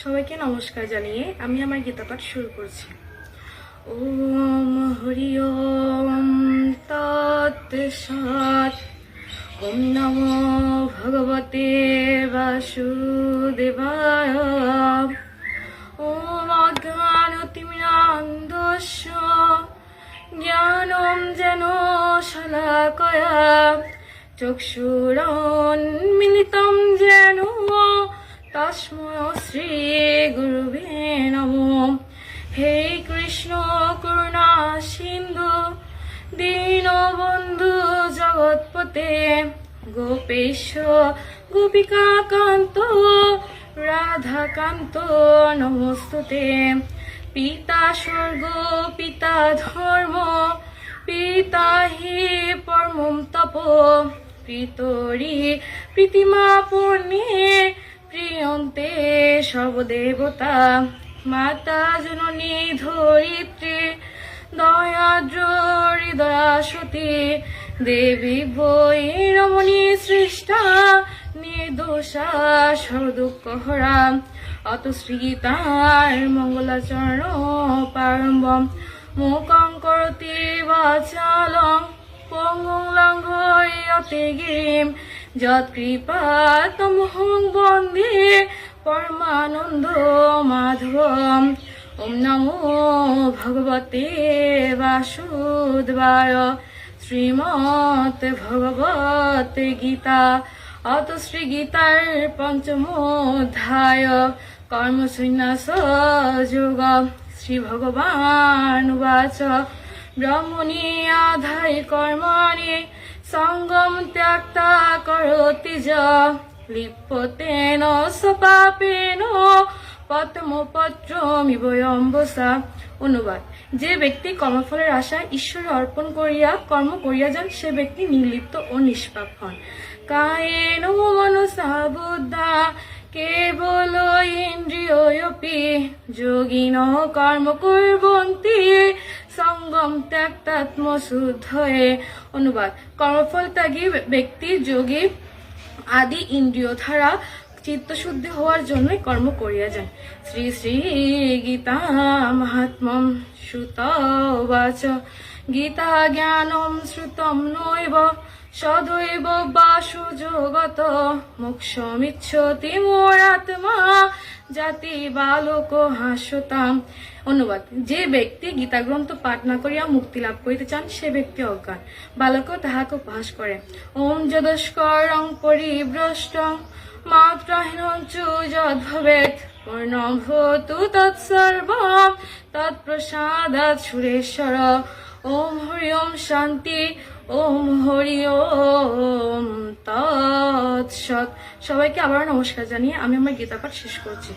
সবাইকে নমস্কার জানিয়ে আমি আমার গীতা পাঠ শুরু করছি। ওম হরি ওম তৎসৎ। ওম নমো ভগবতে বাসুদেবায়। ওম অজ্ঞানতিমিরান্ধস্য জ্ঞানম যেন শলাকয়া। চক্ষুরন্মিলিতম যেন তস্মৈ শ্রী গুরুবে নমো। হে কৃষ্ণ করুণা সিন্ধু দীনবন্ধু জগৎপতে, গোপেশ, গোপিকাকান্ত, রাধাকান্ত নমস্তুতে। পিতা স্বর্গ, পিতা ধর্ম পিতা হি পরমম তপ, পিতরি প্রীতিমা পূর্ণে প্রিয়ন্তে সর্বদেবতা মাতা জননী, ধরিত্রী দয়াদ্র হৃদয়াসতী দেবী বৈ রমণী সৃষ্টা, নির্দোষা সর্বদুঃখ হরা অত শ্রীগীতার মঙ্গলাচরণ পারম্বম মুখং করতি বাচালং পঙ্গং লঙ্ঘয়তে গিরিম যৎকৃপা তমহং বন্দে পরমানন্দ মাধবম। ওম নমো ভগবতে বাসুদেবায়। শ্রীমৎ ভগবত গীতা। অত শ্রী গীতার পঞ্চম অধ্যায় কর্মসন্ন্যাস যোগ। শ্রী ভগবান উবাচ। ব্রহ্মণি আধাই কর্মাণি সঙ্গম ত্যাক্তা করোতি য লিপ্যতেন সপাপেন পত্রমিব অম্বসা অনুবাদ, যে ব্যক্তি কর্মফলের আশায় ঈশ্বরে অর্পণ করিয়া, কর্ম করিয়া যান, সে ব্যক্তি নির্লিপ্ত ও নিষ্পাপ হন। কায়েন মনসা বুদ্ধা, কেবল ইন্দ্রিয়পি যোগিন কর্ম কুর্বন্তি সঙ্গম ত্যাগ তাৎমসুদ হয়ে। অনুবাদ, কর্মফল ত্যাগী ব্যক্তি, যোগী আদি ইন্দ্রিয় ধারা চিত্তশুদ্ধি হওয়ার জন্যই কর্ম করিয়া যান। শ্রী শ্রী গীতা মহাত্মম শ্রুত বাচ। গীতা জ্ঞানম শ্রুতম নৈব। সদৈব বাসু জগত মোক্ষমিচ্ছতি মোরাত্মা, জাতি বালক হাস্যতাম অনুবাদ, যে ব্যক্তি গীতা গ্রন্থ পাঠ না করিয়া মুক্তি লাভ করিতে চান, সে ব্যক্তি অজ্ঞান। বালক তাহাকে উপহাস করে। ওম যদস্করং পরিভ্রষ্টং, মাত্রাহীনং চু যদ্ভবেৎ পূর্ণং ভবতু তৎসর্বম, তৎপ্রসাদাৎ সুরেশ্বর। ওম হরি ওম শান্তি, ওম হরি ওম তৎসৎ। সবাইকে আবার নমস্কার জানিয়ে আমি আমার গীতা পাঠ শেষ করছি।